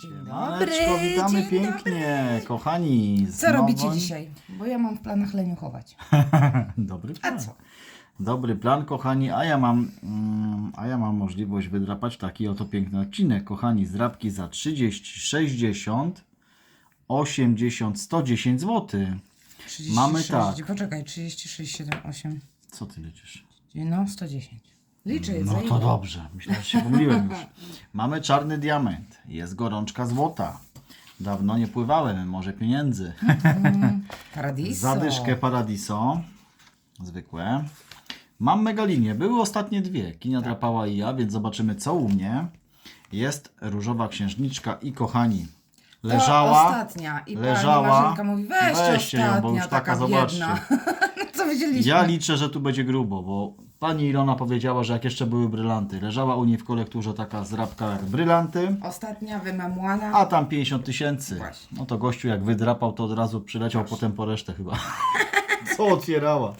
Dzień Siemaneczko, witamy dzień pięknie, kochani. Co robicie dzisiaj? Bo ja mam w planach leniuchować. Dobry A plan. co? Dobry plan, kochani, a ja mam, mm, a ja mam możliwość wydrapać taki oto piękny odcinek, kochani, zdrapki za 30, 60, 80, 110 zł. 36, Mamy tak. Poczekaj, 36, 7, 8. Co ty liczysz? No, 110. Liczę, No to dobrze, myślę, że się pomyliłem już. Mamy czarny diament, jest gorączka złota. Dawno nie pływałem, może pieniędzy. Paradiso. Zadyszkę Paradiso. Zwykłe. Mam megalinię. Były ostatnie dwie. Kinia drapała i ja, więc zobaczymy co u mnie. Jest różowa księżniczka i kochani. To Leżała. ostatnia. I leżała. pani Marzenka mówi, weźcie, Weźcie ją, ostatnia, bo już taka, taka zobaczcie. biedna. co widzieliśmy? Ja liczę, że tu będzie grubo, bo pani Ilona powiedziała, że jak jeszcze były brylanty. Leżała u niej w kolekturze taka zrabka jak brylanty. Ostatnia wymemłana. A tam 50 tysięcy. Właśnie. No to gościu jak wydrapał, to od razu przyleciał potem po resztę chyba. Co otwierała?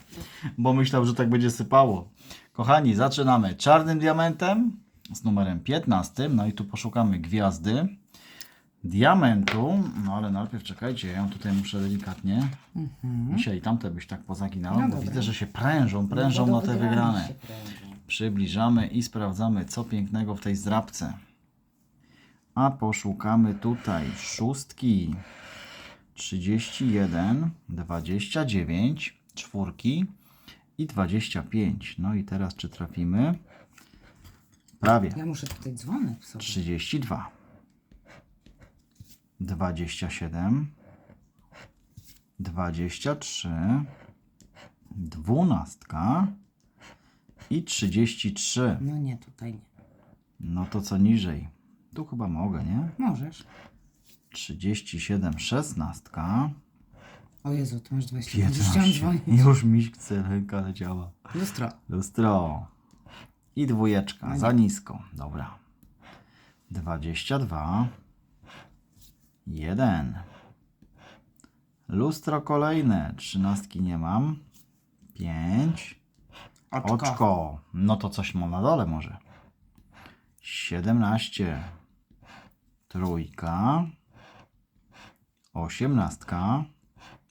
Bo myślał, że tak będzie sypało. Kochani, zaczynamy czarnym diamentem z numerem 15. No i tu poszukamy gwiazdy. Diamentu, no ale najpierw czekajcie, ja ją tutaj muszę delikatnie. Dzisiaj tamte byś tak pozaginała, Mhm. No bo dobra. widzę, że się prężą, prężą No na te wygrane. Przybliżamy i sprawdzamy, co pięknego w tej zdrabce. A poszukamy tutaj szóstki 31, 29, czwórki i 25. No i teraz czy trafimy? Prawie. Ja muszę tutaj dzwonek sobie. 32, 27, 23, dwunastka i 33. No nie, tutaj nie. No to co niżej? Tu chyba mogę, nie? Możesz. 37, 16, O Jezu, ty masz 20. Już chciałam 15. dzwonić. Już mi chce, ręka leciała. Lustro. Lustro. I dwójeczka, za nisko. Dobra. 22. 1. Lustro kolejne. Trzynastki nie mam. 5. Oczko. Oczko. No to coś ma na dole może. 17. Trójka. Osiemnastka.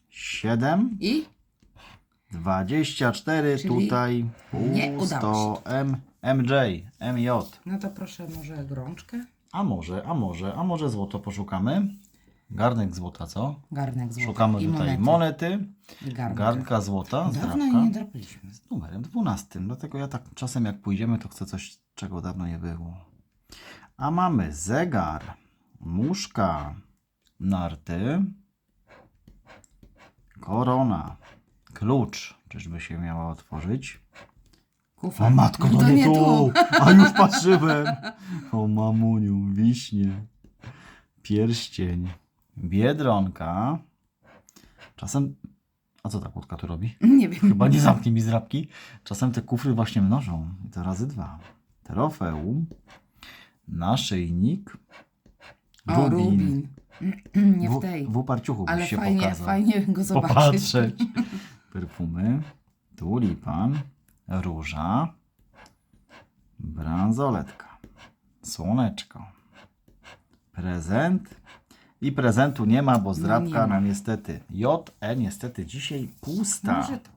7. I? 24 Czyli tutaj. nie udało Pusto. M, MJ. MJ. No to proszę może grączkę. A może, a może, a może złoto poszukamy? Garnek złota, co? Garnek złoty. Szukamy I tutaj monety. garnek. Garnka złota, Dawno nie drapaliśmy. Z numerem 12. Dlatego ja tak czasem jak pójdziemy, to chcę coś, czego dawno nie było. A mamy zegar, muszka, narty, korona, klucz. Czyżby się miała otworzyć? Kufa. O matko, No to, nie, tu! A już patrzyłem! O mamuniu, wiśnie, pierścień, biedronka. Czasem... A co ta kłódka tu robi? Nie wiem. Chyba nie zamknie mi zrabki. Czasem te kufry właśnie mnożą. I to razy dwa. Trofeum, naszyjnik, O, Rubin. Nie w tej. W, w uparciuchu byś Ale się fajnie, pokazał. fajnie go zobaczyć. Popatrzeć. Perfumy, tulipan, róża, bransoletka, słoneczko, prezent i prezentu nie ma, bo zdrabka No nam niestety JE niestety dzisiaj pusta. Może to.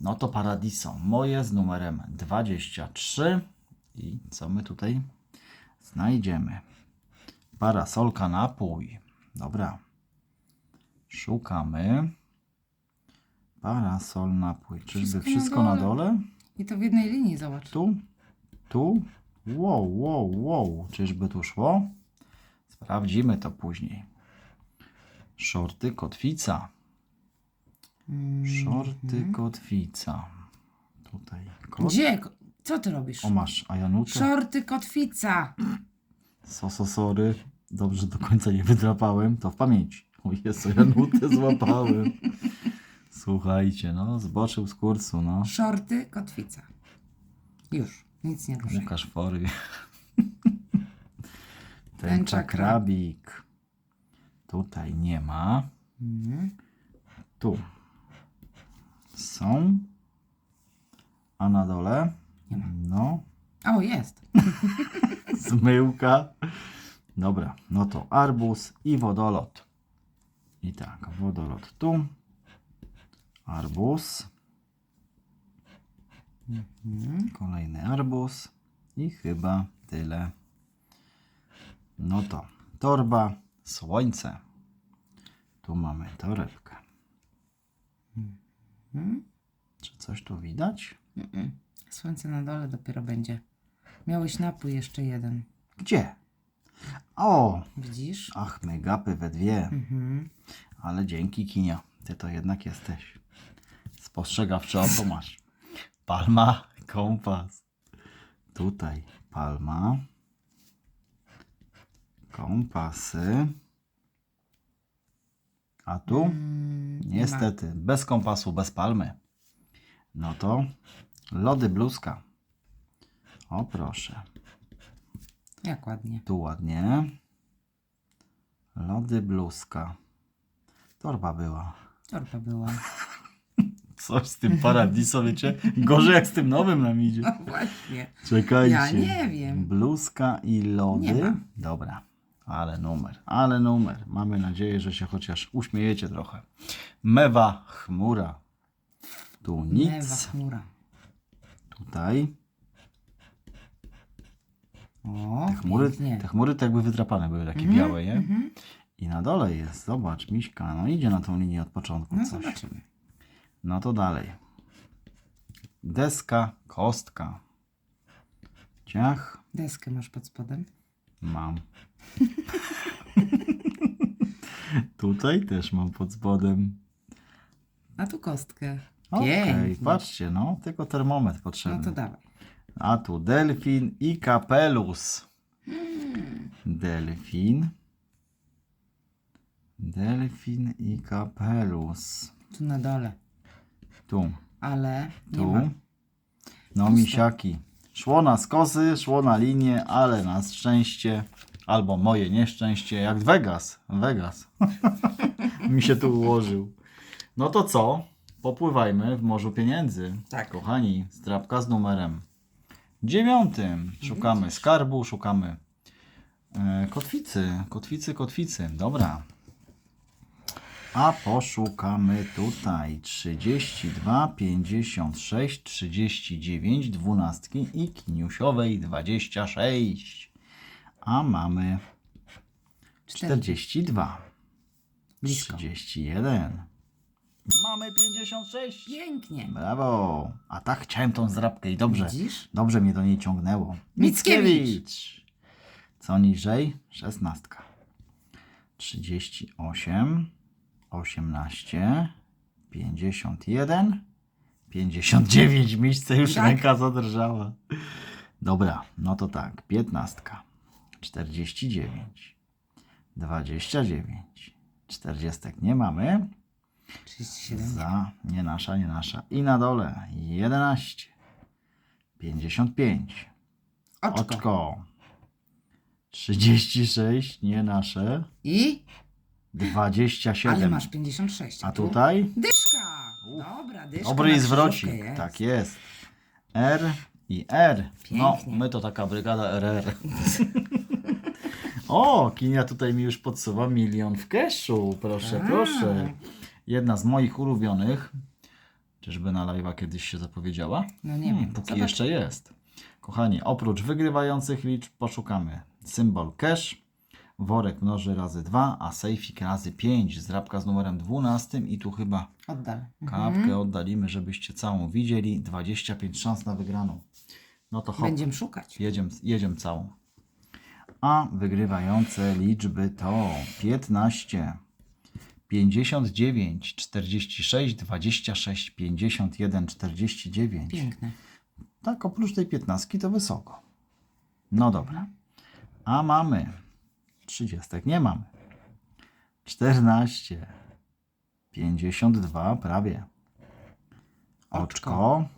No to Paradiso. Moje z numerem 23. I co my tutaj znajdziemy? Parasolka napój. Dobra. Szukamy. Parasol napój. Czyżby Wszystko na wszystko na dole. dole? I to w jednej linii zobacz. Tu? Tu? Wow, wow, wow. Czyżby tu szło? Sprawdzimy to później. Shorty kotwica. Shorty kotwica. Tutaj. Kot. Gdzie? Co ty robisz? O masz, a Janutę? Szorty kotwica. So, so, sorry. Dobrze do końca nie wydrapałem. To w pamięci. O Jezu, Janutę złapałem. Słuchajcie, no, zboczył z kursu, no. Szorty kotwica. Już. Nic nie ruszaj. Łukasz Fory. Tęcza krabik. Tutaj nie ma. Mhm. Tu. Są. A na dole? No. O, jest. Zmyłka. Dobra, no to arbuz i wodolot. I tak, wodolot tu. Arbuz. Kolejny arbuz. I chyba tyle. No to torba, słońce. Tu mamy torebkę. Czy coś tu widać? Mm-mm. Słońce na dole dopiero będzie. Miałeś napój jeszcze jeden. Gdzie? O, Widzisz? ach, my gapy we dwie. Mhm. Ale dzięki Kinia, ty to jednak jesteś. Spostrzegawcze oko masz. Palma, kompas. Tutaj palma. Kompasy. A tu? Mm, nie. Niestety, bez kompasu, bez palmy. No to lody bluzka. O proszę, Jak ładnie. tu ładnie. Lody bluzka. Torba była. Torba była. Coś z tym paradiso, wiecie? Gorzej jak z tym nowym nam idzie. No właśnie. Czekajcie. Ja nie wiem. Bluzka i lody. Dobra, ale numer, ale numer. Mamy nadzieję, że się chociaż uśmiejecie trochę. Mewa chmura. Tu nic. Mewa chmura. Tutaj. O, Te chmury, pięknie. te chmury tak jakby wydrapane były, takie Mhm, białe, nie? mhm. I na dole jest, zobacz, Miśka, no idzie na tą linię od początku No coś. zobaczymy. No to dalej. Deska, kostka. Ciach, Deskę masz pod spodem. Mam. Tutaj też mam pod spodem. A tu kostkę. Okej, Pięknie. patrzcie, no, tylko termometr potrzebny. No to dawaj. A tu delfin i kapelus. Delfin. Delfin i kapelus. Tu na dole. Tu, Ale nie tu. ma. No Pusto. misiaki. Szło na skosy, szło na linię, ale na szczęście, albo moje nieszczęście, jak Vegas. Vegas. Mi się tu ułożył. No to co? Popływajmy w morzu pieniędzy. Tak. Kochani, strapka z numerem dziewiątym. Szukamy skarbu, szukamy e, kotwicy, kotwicy, kotwicy. Dobra. A poszukamy tutaj 32, 56, 39, 12 i kiniusiowej 26. A mamy Cztery. 42, Blisko. 31. Mamy 56. Pięknie. Brawo! A tak chciałem tą zdrabkę i dobrze. Widzisz? Dobrze mnie do niej ciągnęło. Mickiewicz. Co niżej? Szesnastka. 38, 18, 51, 59. W miejsce już Tak. ręka zadrżała. Dobra, no to tak. 15, 49, 29, 40 nie mamy. 37. Za, nie nasza, nie nasza. I na dole 11, 55, Oczko. oczko, 36, nie nasze, I? 27. Ale masz 56. A tu? tutaj Dyszka. Dobra, dyszka. dobry na krzyżówkę jest. Tak jest. R i R. No, Pięknie. my to taka brygada RR. o, Kinia tutaj mi już podsuwa milion w keszu. Proszę, A. proszę. Jedna z moich ulubionych. Czyżby na live'a kiedyś się zapowiedziała? No nie Hmm, wiem. póki Zobacz. jeszcze jest. Kochani, oprócz wygrywających liczb poszukamy symbol cash, worek mnoży razy 2, a sejfik razy 5, zdrabka z numerem 12 i tu chyba Oddal. kapkę oddalimy, żebyście całą widzieli. 25 szans na wygraną. No to hop, Będziemy szukać. jedziemy, jedziemy całą. A wygrywające liczby to 15, 59, 46, 26, 51, 49. Piękne. Tak, oprócz tej 15 to wysoko. No dobra. A mamy 30 nie mamy. 14, 52 prawie. Oczko.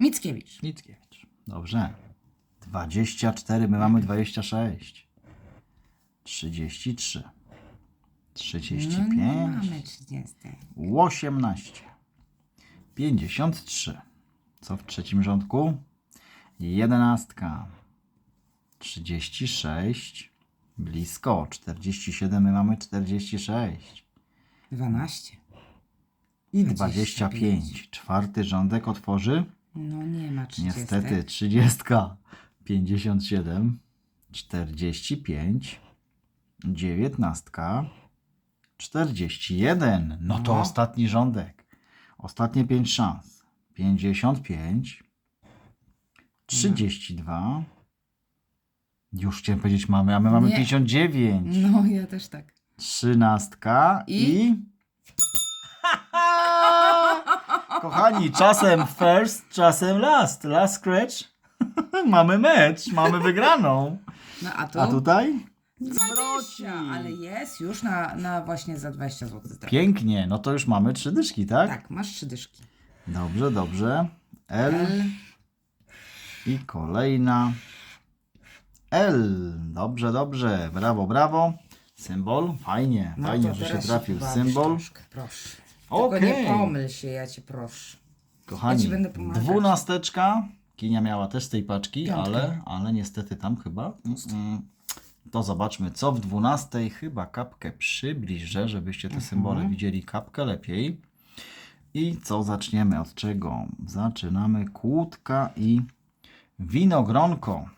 Mickiewicz. Mickiewicz. Dobrze. 24, my mamy 26. 33. No 35. nie mamy 30. 18. 53. Co w trzecim rządku? 11. 36. Blisko. 47, my mamy 46. 12. I 25. 25. Czwarty rządek otworzy. No nie ma 30. Niestety 30. 57. 45. 19. 41. No to No. ostatni rządek. Ostatnie 5 szans. 55. 32. Już chciałem powiedzieć mamy, a my mamy Nie. 59. No ja też tak. Trzynastka i... I? Kochani, czasem first, czasem last. Last scratch. mamy mecz, mamy wygraną. No a tu? A tutaj? 20, ale jest już na, na właśnie za 20 zł. Pięknie, no to już mamy trzy dyszki, tak? Tak, masz trzy dyszki. Dobrze, dobrze. L L. i kolejna L. Dobrze, dobrze. Brawo, brawo. Symbol? Fajnie, No fajnie, to że się teraz trafił pobawisz symbol. troszkę, Proszę. Okej. Tylko nie pomyl się, ja cię proszę. Kochani, Ja ci będę pomagać. dwunasteczka. Kinia miała też z tej paczki, ale, ale niestety tam chyba. Mm, To zobaczmy, co w dwunastej. Chyba kapkę przybliżę, żebyście te Mhm. symbole widzieli kapkę lepiej. I co zaczniemy? Od czego? Zaczynamy kłódka i winogronko.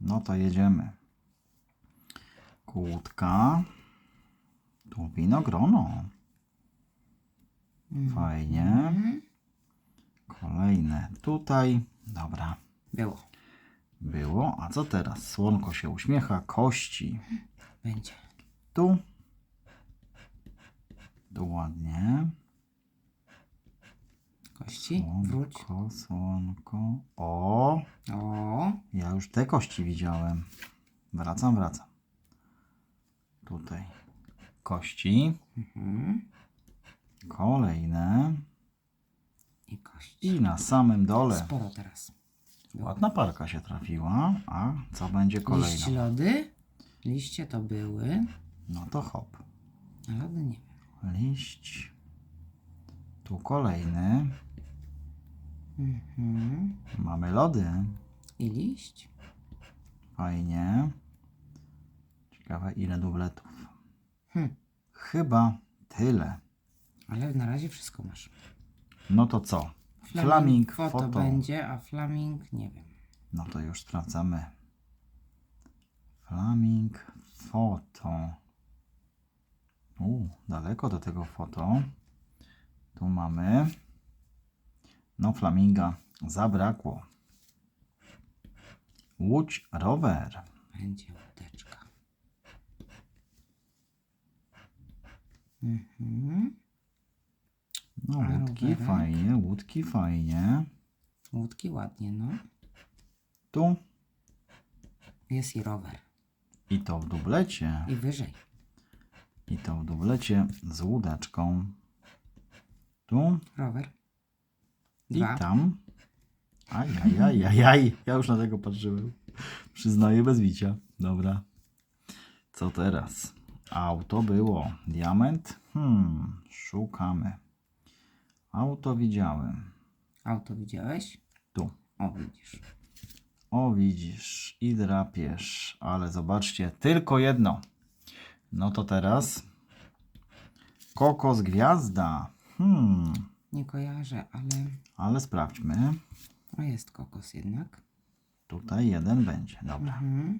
No to jedziemy. Kłódka. Tu winogrono. Fajnie. Mhm. Kolejne tutaj. Dobra, Było. było. A co teraz? Słonko się uśmiecha. Kości. Będzie. Tu. Tu ładnie. Kości. Wróć. Słonko, słonko. O, O. ja już te kości widziałem. Wracam, wracam. Tutaj. Kości. Mhm. Kolejne. I kości. I na samym dole. Sporo teraz. Ładna parka się trafiła. A co będzie Liście kolejna? lody. Liście to były. No to hop. Lody nie wiem. Liść. Tu kolejny. Mhm. Mamy lody. I liść. Fajnie. Ciekawe ile dubletów. Hm. Chyba tyle. Ale na razie wszystko masz. No to co? Flaming, foto, foto. będzie, a flaming nie wiem. No to już sprawdzamy. Flaming foto. U, daleko do tego foto. Tu mamy. No, flaminga zabrakło. Łódź rower. Będzie łódeczka. Mhm. No, A łódki rowerek? fajnie, łódki fajnie. Łódki ładnie, no. Tu Jest i rower. i to w dublecie. I wyżej. I to w dublecie z łódeczką. Tu Rower. i Dwa. tam. Ajajajajaj. Ja już na tego patrzyłem. Przyznaję bez bicia. Dobra. Co teraz? Auto było. Diament? Hmm, szukamy. Auto widziałem. Auto widziałeś? Tu. O, widzisz. O, widzisz, i drapiesz, ale zobaczcie, tylko jedno. No to teraz kokos gwiazda. Hmm, Nie kojarzę, ale... ale sprawdźmy. O, jest kokos jednak. Tutaj jeden będzie. Dobra. Mhm.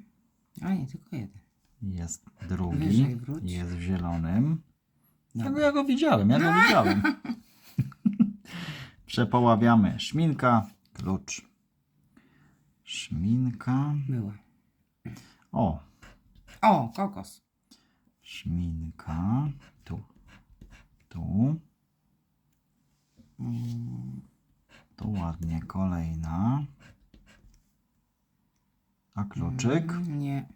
A nie, tylko jeden. Jest drugi. Wyżej wróć. Jest w zielonym. Ja go, Dobra. ja go widziałem, ja go widziałem. Przepoławiamy. Szminka, klucz. Szminka. Była. O, O, kokos. szminka. Tu. Tu. Tu ładnie kolejna. A kluczyk? mm, Nie.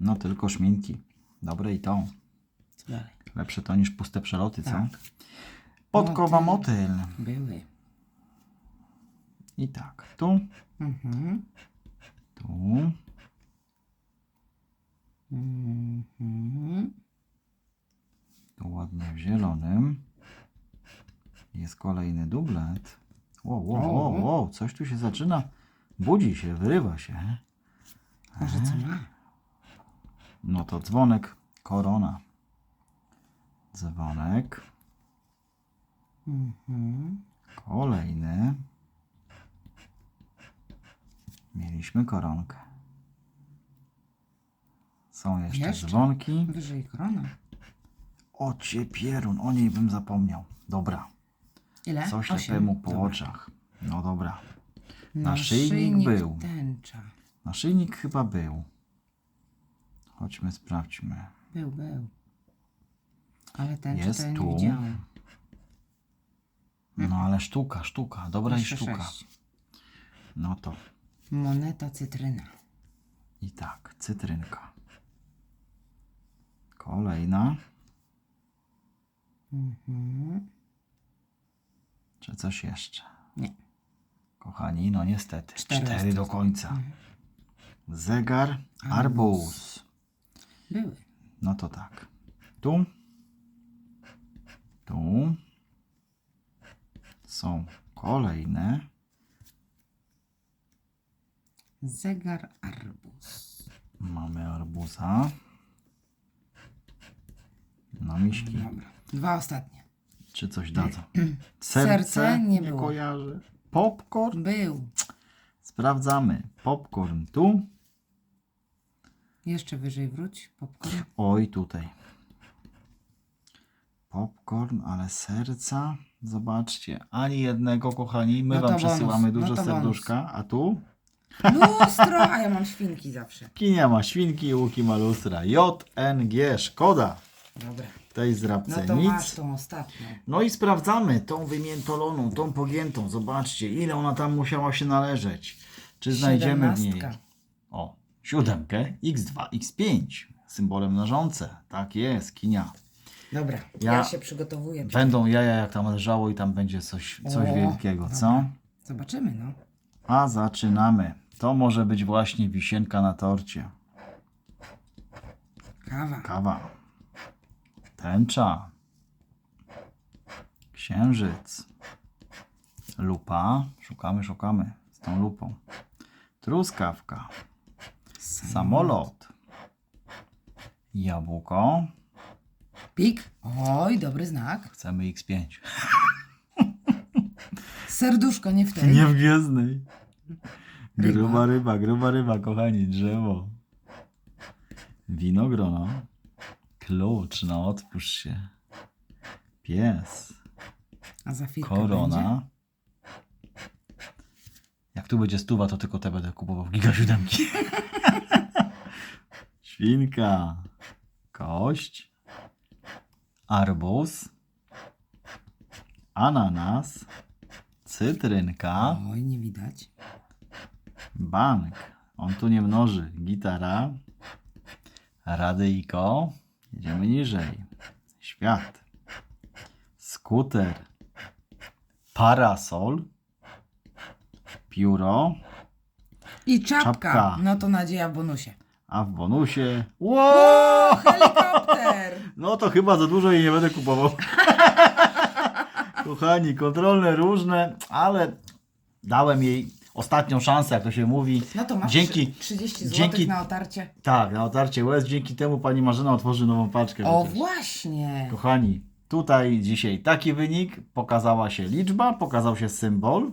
No tylko szminki. Dobre i to. Co dalej? Lepsze to niż puste przeloty, co? Tak. Podkowa Motyl. motyl. Były. I tak. Tu. Mhm. Tu. Mhm. Tu ładnie w zielonym. Jest kolejny dublet. Wow, wow, wow, wow. Coś tu się zaczyna. Budzi się, wyrywa się. Może co ma? No to dzwonek, korona. Dzwonek. Mhm. Kolejny. Mieliśmy koronkę. Są jeszcze, Jeszcze? dzwonki. Wyżej korona. O pierun, o niej bym zapomniał. Dobra, Ile? co Osiem. ślepemu po Dobra. oczach. No dobra. Naszyjnik był. tęcza. Naszyjnik chyba był. Chodźmy, sprawdźmy. Był, był. Ale tęczy Jest to ja nie tu. widziałam. No ale sztuka, sztuka, dobra i Jeszcze sztuka. sześć. No to Moneta cytryna. i tak, cytrynka. Kolejna. Mhm. Czy coś jeszcze? Nie. Kochani, no niestety. Cztery Cztery, do końca. Mhm. Zegar, arbuz. Były. No to tak. Tu. Tu. Są kolejne. Zegar arbuz. Mamy arbuza. No miśki. Dobra. Dwa ostatnie. Czy coś dadzą? Serce nie było. kojarzy. Popcorn. Był. Sprawdzamy. Popcorn tu. Jeszcze wyżej wróć. Popcorn. Oj, tutaj. Popcorn, ale serca. Zobaczcie, ani jednego, kochani. My No to wam bonus, przesyłamy dużo no to bonus. serduszka, a tu Lustro, a ja mam świnki zawsze. Kinia ma świnki, Łuki ma lustra. JNG, szkoda. Dobra. Tej No zrabce to nic. masz tą ostatnią. No i sprawdzamy tą wymiętoloną, tą pogiętą. Zobaczcie, ile ona tam musiała się należeć. Czy znajdziemy w niej? O, siódemkę X2, X5. Symbolem mnożące. Tak jest, kinia. Dobra, Ja- ja, się przygotowuję. Będą jaja, jak tam leżało i tam będzie coś, coś O, wielkiego, dobra. co? Zobaczymy, no. A zaczynamy. To może być właśnie wisienka na torcie. Kawa. Kawa. Tęcza. Księżyc. Lupa. Szukamy, szukamy. Z tą lupą. Truskawka. Samolot. Jabłko. Pik. Oj, dobry znak. Chcemy X5. Serduszko, nie w tej. Nie w gwiezdnej. Ryba. Gruba ryba, gruba ryba, kochani, drzewo. Winogrono. Klucz, no otwórz się. Pies. A za chwilkę będzie. Korona. Jak tu będzie stuwa, to tylko te będę kupował w Giga siódemki. Świnka. Kość. Arbuz. Ananas. Cytrynka. Oj, nie widać. Bank. On tu nie mnoży. Gitara. Radyjko. Jedziemy niżej. Świat. Skuter. Parasol. Pióro. I czapka. Czapka. No to nadzieja w bonusie. A w bonusie. Wow! Helikopter! No to chyba za dużo jej nie będę kupował. Kochani, kontrolne różne, ale dałem jej ostatnią szansę, jak to się mówi. No to masz Dzięki- 30 zł dzięki- na otarcie. Tak, na otarcie łez. Dzięki temu pani Marzena otworzy nową paczkę. O, przecież. właśnie. Kochani, tutaj dzisiaj taki wynik. Pokazała się liczba, pokazał się symbol.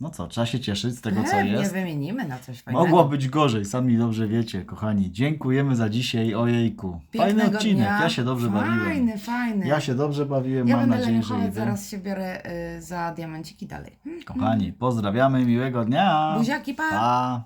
No co, trzeba się cieszyć z tego, co Pewnie jest. wymienimy na coś fajnego. Mogło być gorzej, sami dobrze wiecie, kochani. Dziękujemy za dzisiaj, ojejku. Fajny Pięknego odcinek, dnia. ja się dobrze fajny, bawiłem. Fajny, Ja się dobrze bawiłem, Ja mam będę nadzieję, że leniuchować, zaraz się biorę y, za diamenciki dalej. Kochani, pozdrawiamy, miłego dnia. Buziaki, pa! pa.